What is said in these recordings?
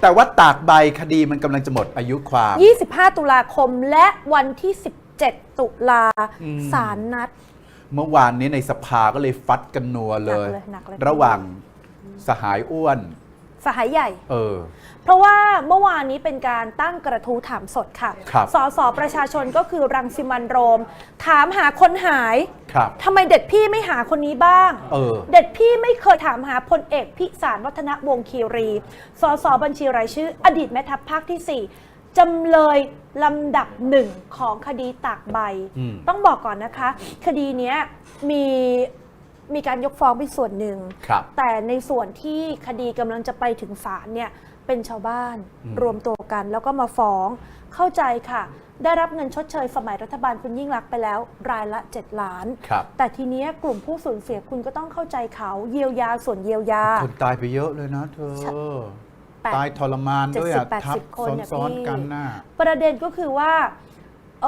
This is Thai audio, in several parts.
แต่ว่าตากใบคดีมันกำลังจะหมดอายุความ 25 ตุลาคมและวันที่ 17 ตุลาอืมศาลนัด เมื่อวานนี้ในสภาก็เลยฟัดกันนัวเลย หนักเลยหนักเลย ระหว่างสหายอ้วน สหายใหญ่ เออ เพราะว่าเมื่อวานนี้เป็นการตั้งกระทู้ถามสดค่ะ ครับ สสประชาชนก็คือรังสิมันต์โรม ถามหาคนหาย ครับทำไมเด็ดพี่ไม่หาคนนี้บ้าง เออ เด็ดพี่ไม่เคยถามหาพลเอกพิสารวัฒนวงศ์คีรี สสบัญชีรายชื่อ อดีตแม่ทัพภาคที่ 4 จำเลยลำดับหนึ่งของคดีตากใบ อืมต้องบอกก่อนนะคะ คดีเนี้ยมีมีการยกฟ้องเป็นส่วนหนึ่ง ครับ แต่ในส่วนที่คดีกำลังจะไปถึงศาลเนี่ย เป็นชาวบ้านอืมรวมตัวกัน แล้วก็มาฟ้องเข้าใจค่ะ ได้รับเงินชดเชยสมัยรัฐบาลคุณยิ่งรักษณ์ไปแล้ว รายละ 7 ล้าน ครับแต่ทีเนี้ยกลุ่มผู้สูญเสียคุณก็ต้องเข้าใจเขาเยียวยาส่วนเยียวยา คนตายไปเยอะเลยนะเธอใช่แปดตายทรมานด้วยอะเจ็ดสิบแปดทับสิบคนเนี่ยซ้อนพี่ ๆกันน่ะ ประเด็นก็คือว่าเอ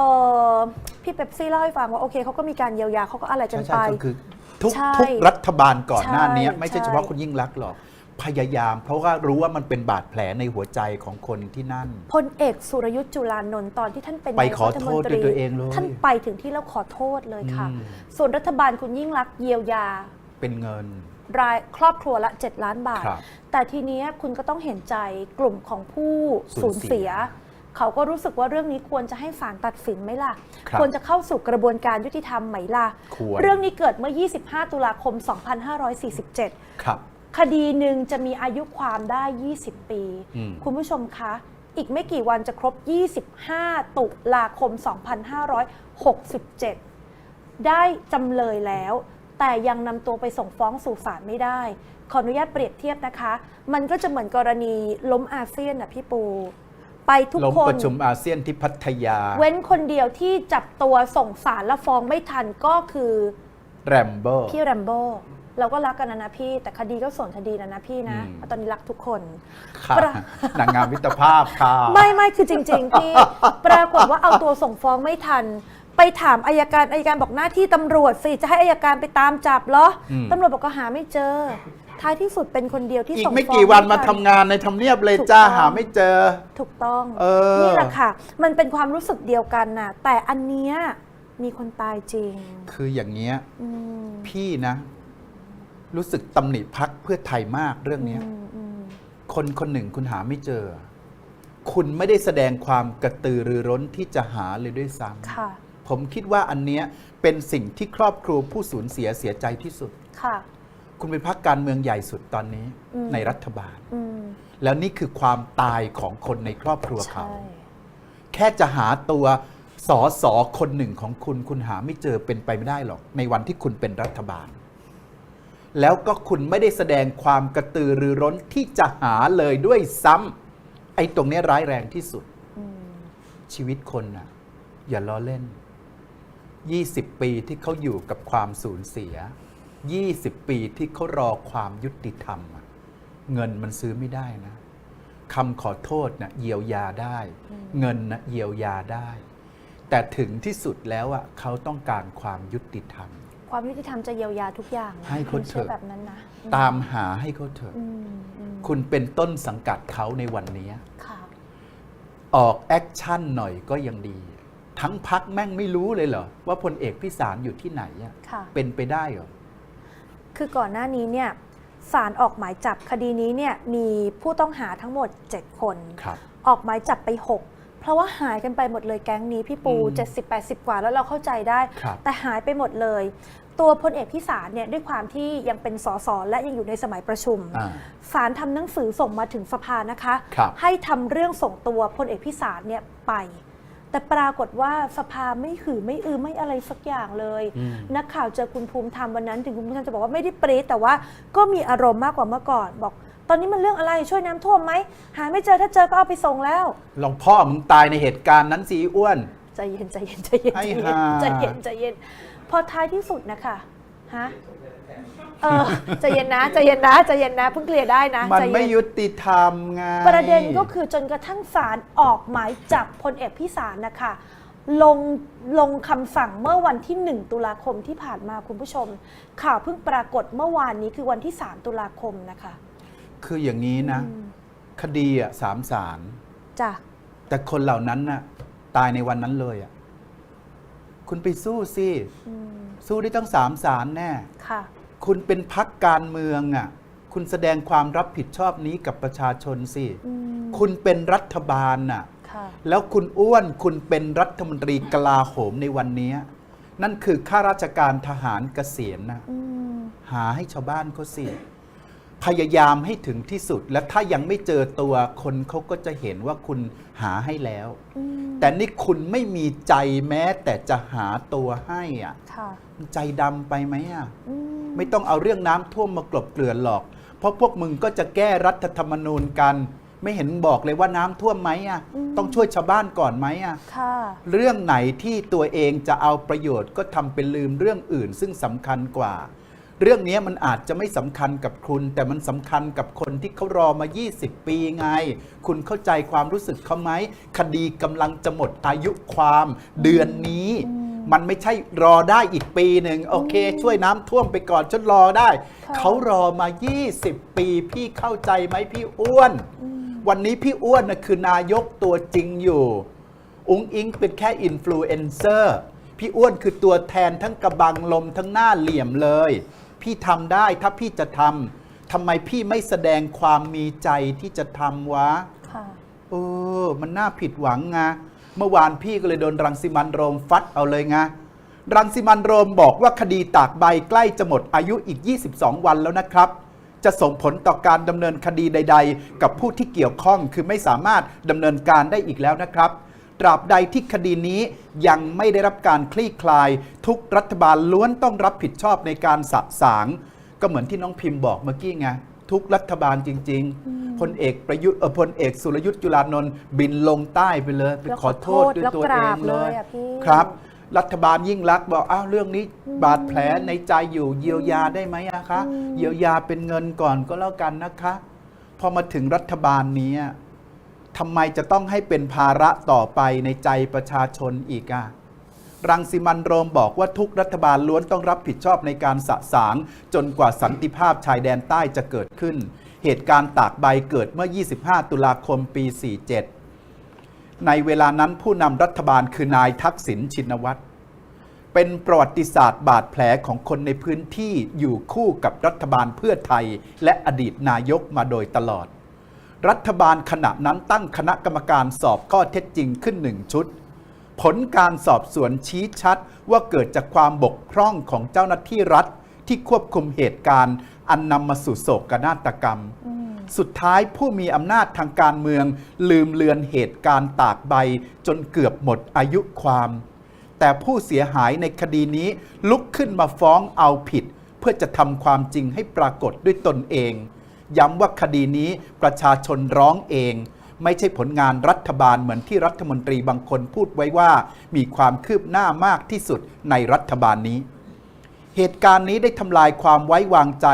อพี่เป๊ปซี่เล่าให้ฟังว่าโอเคเขาก็มีการเยียวยาเขาก็อะไรกันใช่ไปใช่ก็คือทุกใช่ทุกรัฐบาลก่อนหน้านี้ ใช่ไม่ใช่ใช่ เฉพาะคุณยิ่งรักษณ์หรอก พยายาม เพราะว่ารู้ว่ามันเป็นบาดแผลในหัวใจของคนที่นั่น พลเอกสุรยุทธ์จุลานนท์ตอนที่ท่านเป็นไปนายกขอรัฐโทมนษตด้วยรีตัวเองเลยท่านไปถึงที่แล้วขอโทษเลยค่ะอืมส่วนรัฐบาลคุณยิ่งรักษณ์เยียวยา เป็นเงิน รายครอบครัวละ 7 ล้านบาทครับแต่ทีเนี้ยคุณก็ต้องเห็นใจกลุ่มของผู้สูสูญญเสียเสียเขาก็รู้สึกว่าเรื่องนี้ควรจะให้ศาลตัดสินไหมล่ะครับควรจะเข้าสู่กระบวนการยุติธรรมไหมล่ะควรเรื่องนี้เกิดเมื่อ 25 ตุลาคม 2547 ครับ คดีหนึ่งจะมีอายุความได้ 20 ปี อืม คุณผู้ชมคะ อีกไม่กี่วันจะครบ 25 ตุลาคม 2567 ได้จำเลยแล้ว แต่ยังนำตัวไปส่งฟ้องสู่ศาลไม่ได้ ขออนุญาตเปรียบเทียบนะคะ มันก็จะเหมือนกรณีล้มอาเซียนน่ะพี่ปู ไปทุกลงคน ประชุมอาเซียนที่พัทยา เว้นคนเดียวที่จับตัวส่งศาลและฟ้องไม่ทันก็คือแรมโบ้พี่แรมโบ้ เราก็รักกันนะนะพี่ แต่คดีก็ส่วนคดีนะนะพี่นะอืมตอนนี้รักทุกคนค่ะประนางงามมิตรภาพค่ะ ไม่ไม่คือจริง ๆ พี่ ปรากฏว่าเอาตัวส่งฟ้องไม่ทัน ไปถามอายการอายการบอกหน้าที่ตำรวจสิจะให้อายการไปตามจับเหรออมตำรวจบอกก็หาไม่เจอ ท้ายที่สุดเป็นคนเดียวที่อีกส่งไม่ฟ้องกี่วันมาไทัทำงานในทำเนียบเลยถูกจ้าต้องหาไม่เจอ ถูกต้องเออ นี่แหละค่ะ มันเป็นความรู้สึกเดียวกันน่ะ แต่อันเนี้ยมีคนตายจริงคืออย่างเงี้ย อืม พี่นะ รู้สึกตำหนิพักเพื่อไทยมากเรื่องเนี้ยอืมอืมคนคนหนึ่งคุณหาไม่เจอ คุณไม่ได้แสดงความกระตือรือร้นที่จะหาเลยด้วยซ้ค่ะำผมคิดว่าอันเนี้ยเป็นสิ่งที่ครอบครัวผู้สูญเสียเสียใจที่สุดค่ะ คุณเป็นพักการเมืองใหญ่สุดตอนนี้อืมในรัฐบาลอืมแล้วนี่คือความตายของคนในครอบครัวเขาใช่แค่จะหาตัวสอสอคนหนึ่งของคุณคุณหาไม่เจอเป็นไปไม่ได้หรอก ในวันที่คุณเป็นรัฐบาล แล้วก็คุณไม่ได้แสดงความกระตือรือร้นที่จะหาเลยด้วยซ้ำไอ้ตรงเนี้ยร้ายแรงที่สุดอืมชีวิตคนน่ะ อย่าล้อเล่น 20 ปีที่เขาอยู่กับความสูญเสีย 20 ปีที่เขารอความยุติธรรมอะเงินมันซื้อไม่ได้นะคำขอโทษนะเยียวยาได้ เงินนะเยียวยาได้ แต่ถึงที่สุดแล้วอะเขาต้องการความยุติธรรม ความยุติธรรมจะเยียวยาทุกอย่างนะให้เขาเถอะไม่ใช่แบบนั้นนะตามหาให้เขาเถอะ อืมอืมคุณเป็นต้นสังกัดเขาในวันนี้ ค่ะ ออกแอคชั่นหน่อยก็ยังดี ทั้งพักแม่งไม่รู้เลยเหรอ ว่าพลเอกพิสารอยู่ที่ไหนอะค่ะ เป็นไปได้เหรอ คือก่อนหน้านี้เนี่ยศาลออกหมายจับคดีนี้เนี่ยมีผู้ต้องหาทั้งหมด 7 คน ครับ ออกหมายจับไป 6 เพราะว่าหายกันไปหมดเลยแก๊งนี้พี่ปู อืม70-80 กว่าแล้วเราเข้าใจได้ ครับ แต่หายไปหมดเลย ตัวพลเอกพิสารเนี่ยด้วยความที่ยังเป็นสสและยังอยู่ในสมัยประชุมอ่าศาลทำหนังสือส่งมาถึงสภานะคะครับให้ทำเรื่องส่งตัวพลเอกพิสารเนี่ยไป แต่ปรากฏว่าสภาไม่หือไม่อือไม่อะไรสักอย่างเลยอืมนักข่าวเจอคุณภูมิธรรมวันนั้น ถึงคุณภูมิธรรมจะบอกว่าไม่ได้ปรี๊ดแต่ว่าก็มีอารมณ์มากกว่าเมื่อก่อนบอกตอนนี้มันเรื่องอะไรช่วยน้ำท่วมไหมหาไม่เจอถ้าเจอก็เอาไปส่งแล้วลองพ่อมึงตายในเหตุการณ์นั้นสิอ้วนใจเย็นใจเย็นใจเย็นไอ้ใจเย็นห่าใจเย็นใจเย็นพ อท้ายที่สุดนะคะฮะเออใจเย็นนะใจเย็นนะใจเย็นนะเพิ่งเคลียร์ได้นะมันใจเย็ไม่ยุติธรรมไง ประเด็นก็คือจนกระทั่งศาลออกหมายจับพลเอกพิสารนะคะลงลงคำสั่งเมื่อวันที่ 1 ตุลาคมที่ผ่านมาคุณผู้ชม ข่าวเพิ่งปรากฏเมื่อวานนี้คือวันที่ 3 ตุลาคมนะคะคืออย่างนี้นะ อืมคดีอะสามศาลจ้ะแต่คนเหล่านั้นน่ะตายในวันนั้นเลยอะ คุณไปสู้สิอืมสู้ได้ตั้งสามศาลแน่ ค่ะ คุณเป็นพักการเมืองอะคุณแสดงความรับผิดชอบนี้กับประชาชนสิ อืมคุณเป็นรัฐบาลน่ะ ค่ะ แล้วคุณอ้วนคุณเป็นรัฐมนตรีกลาโหมในวันนี้ นั่นคือข้าราชการทหารเกษียณนะอืม หาให้ชาวบ้านเขาสิ พยายามให้ถึงที่สุด และถ้ายังไม่เจอตัวคนเขาก็จะเห็นว่าคุณหาให้แล้วอืมแต่นี่คุณไม่มีใจแม้ แต่จะหาตัวให้อะค่ะมันใจดำไปไหมอะอืมไม่ต้องเอาเรื่องน้ำท่วมมากลบเกลื่อนหรอก เพราะพวกมึงก็จะแก้รัฐธรรมนูญกัน ไม่เห็นบอกเลยว่าน้ำท่วมไหมอะ ต้องช่วยชาวบ้านก่อนไหมอะค่ะเรื่องไหนที่ตัวเองจะเอาประโยชน์ก็ทำเป็นลืมเรื่องอื่นซึ่งสำคัญกว่า เรื่องนี้มันอาจจะไม่สำคัญกับคุณ แต่มันสำคัญกับคนที่เขารอมา 20 ปีไง คุณเข้าใจความรู้สึกเขาไหม คดีกำลังจะหมดอายุความเดือนนี้ มันไม่ใช่รอได้อีกปีหนึ่งโอเค ช่วยน้ำท่วมไปก่อนฉันรอได้ค่ะเขารอมา 20 ปี พี่เข้าใจไหมพี่อ้วน วันนี้พี่อ้วนนะคือนายกตัวจริงอยู่ อุ้งอิงเป็นแค่อินฟลูเอนเซอร์พี่อ้วนคือตัวแทนทั้งกระบังลมทั้งหน้าเหลี่ยมเลย พี่ทำได้ถ้าพี่จะทำทำไมพี่ไม่แสดงความมีใจที่จะทำวะค่ะเออ มันน่าผิดหวังไงเมื่อวานพี่ก็เลยโดนรังสิมันต์โรมฟัดเอาเลยไงรังสิมันต์โรมบอกว่าคดีตากใบใกล้จะหมดอายุอีก 22 วันแล้วนะครับ จะส่งผลต่อการดำเนินคดีใด ๆ กับผู้ที่เกี่ยวข้องคือไม่สามารถดำเนินการได้อีกแล้วนะครับ ตราบใดที่คดีนี้ยังไม่ได้รับการคลี่คลาย ทุกรัฐบาลล้วนต้องรับผิดชอบในการสะสาง ก็เหมือนที่น้องพิมพ์บอกเมื่อกี้ไงทุกรัฐบาลจริง ๆพลเอกประยุทธ์เออพลเอกสุรยุทธ์จุลานนท์บินลงใต้ไปเลยไปแล้วขอโทษด้วยแล้วตัวกเอราบงเลยเลยอะพี่ครับรัฐบาลยิ่งรักษณ์บอกอ้าวเรื่องนี้บาดแผลในใจอยู่เยียวยาได้ไหมอะคะ เยียวยาเป็นเงินก่อนก็แล้วกันนะคะ พอมาถึงรัฐบาลนี้อะ ทำไมจะต้องให้เป็นภาระต่อไปในใจประชาชนอีกอะรังสิมันโรมบอกว่าทุกรัฐบาลล้วนต้องรับผิดชอบในการสะสาง จนกว่าสันติภาพชายแดนใต้จะเกิดขึ้น เหตุการณ์ตากใบเกิดเมื่อ 25 ตุลาคมปี 47 ในเวลานั้นผู้นำรัฐบาลคือนายทักษิณชินวัตรเป็นประวัติศาสตร์บาดแผลของคนในพื้นที่อยู่คู่กับรัฐบาลเพื่อไทย และอดีตนายกมาโดยตลอด รัฐบาลขณะนั้นตั้งคณะกรรมการสอบข้อเท็จจริงขึ้นหนึ่งชุด ผลการสอบสวนชี้ชัดว่าเกิดจากความบกพร่องของเจ้าหน้าที่รัฐที่ควบคุมเหตุการณ์ อันนำมาสู่โศกนาฏกรรม สุดท้ายผู้มีอำนาจทางการเมือง ลืมเลือนเหตุการณ์ตากใบ จนเกือบหมดอายุความ แต่ผู้เสียหายในคดีนี้ลุกขึ้นมาฟ้องเอาผิด เพื่อจะทำความจริงให้ปรากฏด้วยตนเอง ย้ำว่าคดีนี้ประชาชนร้องเอง ไม่ใช่ผลงานรัฐบาลเหมือนที่รัฐมนตรีบางคนพูดไว้ว่า มีความคืบหน้ามากที่สุดในรัฐบาลนี้ เหตุการณ์นี้ได้ทำลายความไว้วางใจ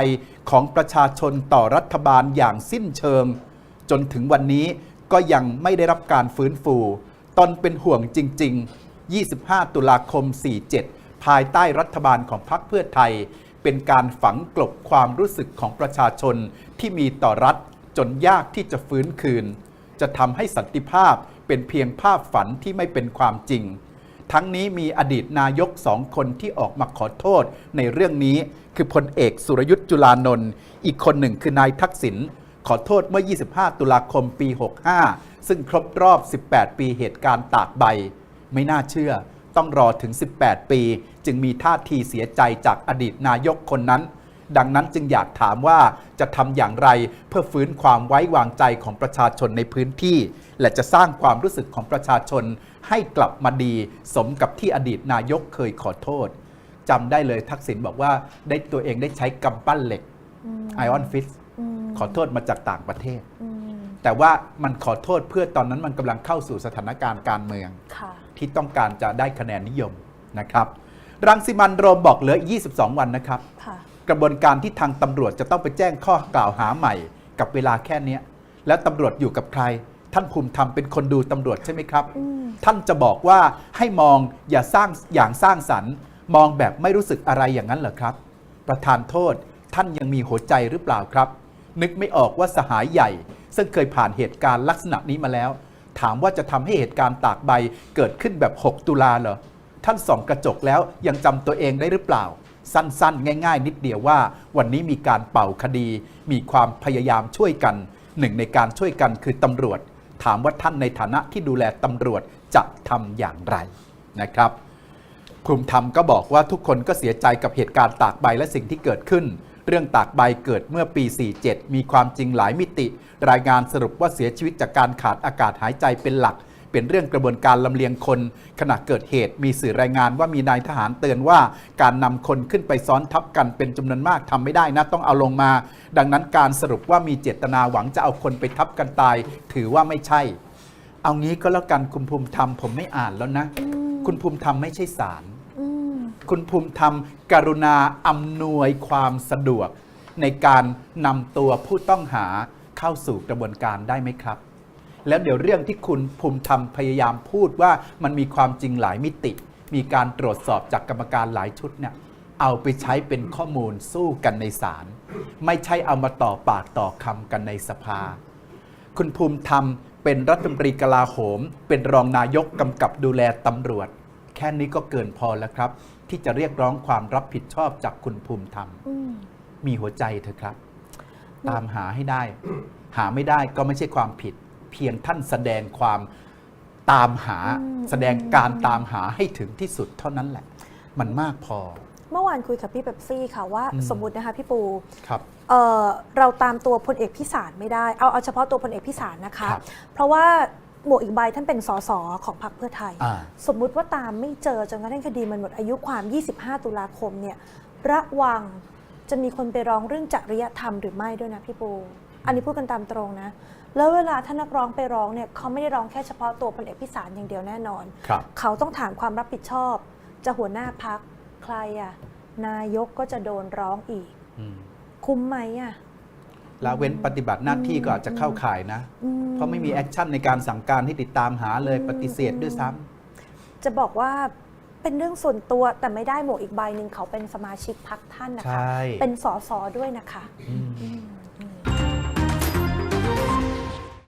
ของประชาชนต่อรัฐบาลอย่างสิ้นเชิง จนถึงวันนี้ก็ยังไม่ได้รับการฟื้นฟู ตนเป็นห่วงจริง ๆ 25 ตุลาคม 47 ภายใต้รัฐบาลของพรรคเพื่อไทย เป็นการฝังกลบความรู้สึกของประชาชนที่มีต่อรัฐจนยากที่จะฟื้นคืน จะทำให้สันติภาพเป็นเพียงภาพฝันที่ไม่เป็นความจริง ทั้งนี้มีอดีตนายกสองคนที่ออกมาขอโทษในเรื่องนี้ คือพลเอกสุรยุทธ์จุลานนท์อีกคนหนึ่งคือนายทักษิณขอโทษเมื่อ 25 ตุลาคมปี 65 ซึ่งครบรอบ 18 ปีเหตุการณ์ตากใบ ไม่น่าเชื่อ ต้องรอถึง 18 ปี จึงมีท่าทีเสียใจจากอดีตนายกคนนั้น ดังนั้นจึงอยากถามว่าจะทำอย่างไรเพื่อฟื้นความไว้วางใจของประชาชนในพื้นที่ และจะสร้างความรู้สึกของประชาชนให้กลับมาดี สมกับที่อดีตนายกเคยขอโทษจำได้เลยทักษิณบอกว่าได้ตัวเองได้ใช้กำปั้นเหล็กไอออนฟิสอืมขอโทษมาจากต่างประเทศอืมแต่ว่ามันขอโทษเพื่อตอนนั้นมันกำลังเข้าสู่สถานการณ์การเมืองค่ะ ที่ต้องการจะได้คะแนนนิยมนะครับ รังสิมันต์โรมบอกเหลืออีก22 วันนะครับค่ะกระบวนการที่ทางตำรวจจะต้องไปแจ้งข้อกล่าวหาใหม่ กับเวลาแค่เนี้ยแล้วตำรวจอยู่กับใคร ท่านภูมิธรรมเป็นคนดูตำรวจใช่ไหมครับอืมท่านจะบอกว่าให้มองอย่าสร้างอย่างสร้างสรรค์ มองแบบไม่รู้สึกอะไรอย่างนั้นเหรอครับ ประธานโทษท่านยังมีหัวใจหรือเปล่าครับ นึกไม่ออกว่าสหายใหญ่ ซึ่งเคยผ่านเหตุการณ์ลักษณะนี้มาแล้ว ถามว่าจะทำให้เหตุการณ์ตากใบเกิดขึ้นแบบ 6 ตุลาเหรอ ท่านส่องกระจกแล้วยังจำตัวเองได้หรือเปล่า สั้นๆ ง่าย ๆ นิดเดียวว่า วันนี้มีการเป่าคดี มีความพยายามช่วยกัน หนึ่งในการช่วยกันคือตำรวจ ถามว่าท่านในฐานะที่ดูแลตำรวจจะทำอย่างไรนะครับภูมิธรรมก็บอกว่าทุกคนก็เสียใจกับเหตุการณ์ตากใบและสิ่งที่เกิดขึ้น เรื่องตากใบเกิดเมื่อปี 47 มีความจริงหลายมิติ รายงานสรุปว่าเสียชีวิตจากการขาดอากาศหายใจเป็นหลัก เป็นเรื่องกระบวนการลำเลียงคน ขณะเกิดเหตุมีสื่อรายงานว่ามีนายทหารเตือนว่า การนำคนขึ้นไปซ้อนทับกันเป็นจำนวนมากทำไม่ได้นะต้องเอาลงมา ดังนั้นการสรุปว่ามีเจตนาหวังจะเอาคนไปทับกันตาย ถือว่าไม่ใช่ เอางี้ก็แล้วกันคุณภูมิธรรมผมไม่อ่านแล้วนะ คุณภูมิธรรมไม่ใช่ศาลอืม คุณภูมิธรรม กรุณาอำนวยความสะดวก ในการนำตัวผู้ต้องหาเข้าสู่กระบวนการได้ไหมครับ แล้วเดี๋ยวเรื่องที่คุณภูมิธรรมพยายามพูดว่ามันมีความจริงหลายมิติ มีการตรวจสอบจากกรรมการหลายชุดเนี่ยเอาไปใช้เป็นข้อมูลสู้กันในศาลไม่ใช่เอามาต่อปากต่อคำกันในสภา คุณภูมิธรรมเป็นรัฐมนตรีกลาโหม เป็นรองนายกกำกับดูแลตำรวจ แค่นี้ก็เกินพอแล้วครับ ที่จะเรียกร้องความรับผิดชอบจากคุณภูมิธรรม อืม มีหัวใจเถอะครับ ตามหาให้ได้ หาไม่ได้ก็ไม่ใช่ความผิด เพียงท่านแสดงความตามหา อืม แสดงการตามหาให้ถึงที่สุดเท่านั้นแหละ มันมากพอ เมื่อวานคุยกับพี่เป๊ปซี่ค่ะว่าอืม สมมตินะคะพี่ปู ครับ เอ่อเราตามตัวพลเอกพิสารไม่ได้ เอาเอาเฉพาะตัวพลเอกพิสารนะคะ ครับเพราะว่า หมวกอีกใบท่านเป็นสสของพรรคเพื่อไทย อ่า สมมุติว่าตามไม่เจอจนกระทั่งคดีมันหมดอายุความ 25 ตุลาคมเนี่ยระวังจะมีคนไปร้องเรื่องจริยธรรมหรือไม่ด้วยนะพี่ปู อันนี้พูดกันตามตรงนะ แล้วเวลาท่านนักร้องไปร้องเนี่ยเขาไม่ได้ร้องแค่เฉพาะตัวพลเอกพิสารอย่างเดียวแน่นอน ครับ เขาต้องถามความรับผิดชอบ จะหัวหน้าพักใครอะนายกก็จะโดนร้องอีก อืม คุ้มไหมอะ ละเว้นปฏิบัติหน้าที่ก็อาจจะเข้าข่ายนะอืเพราะไม่มีแอคชั่นในการสั่งการให้ติดตามหาเลยปฏิเสธด้วยซ้ำจะบอกว่าเป็นเรื่องส่วนตัวแต่ไม่ได้หมวกอีกใบหนึ่งเขาเป็นสมาชิกพักท่านนะคะใช่เป็นสสด้วยนะคะอืมอืม